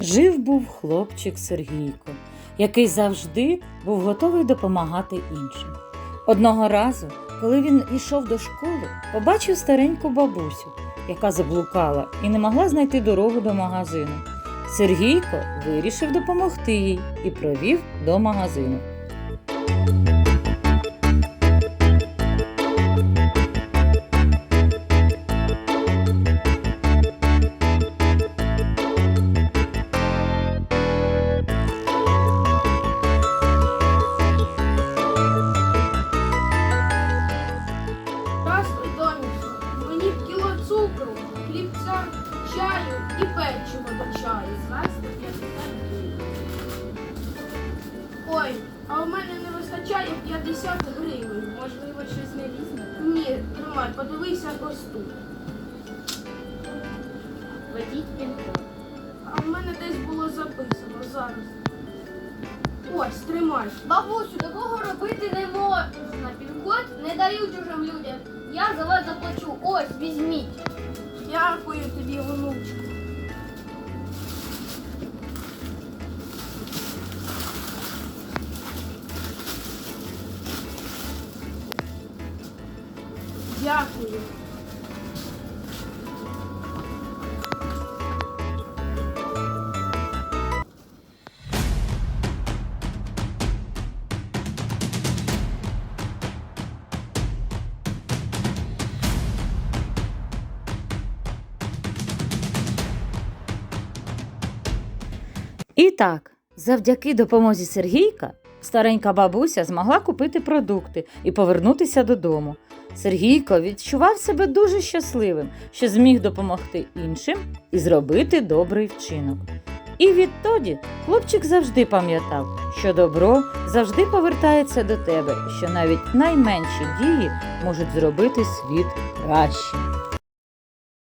Жив був хлопчик Сергійко, який завжди був готовий допомагати іншим. Одного разу, коли він йшов до школи, побачив стареньку бабусю, яка заблукала і не могла знайти дорогу до магазину. Сергійко вирішив допомогти їй і провів до магазину. Чаю і печиво до чаю. Ой, а у мене не вистачає 50 гривень. Можливо, щось не візьмете? Ні, тримай, подивися ось тут. Введіть пін-код. А в мене десь було записано зараз. Ось, тримай. Бабусю, такого робити не можна. Пін-код не дають чужим людям. Я за вас заплачу. Ось, візьміть. Дякую тобі, внучку. Дякую. І так, завдяки допомозі Сергійка, старенька бабуся змогла купити продукти і повернутися додому. Сергійко відчував себе дуже щасливим, що зміг допомогти іншим і зробити добрий вчинок. І відтоді хлопчик завжди пам'ятав, що добро завжди повертається до тебе, що навіть найменші дії можуть зробити світ кращим.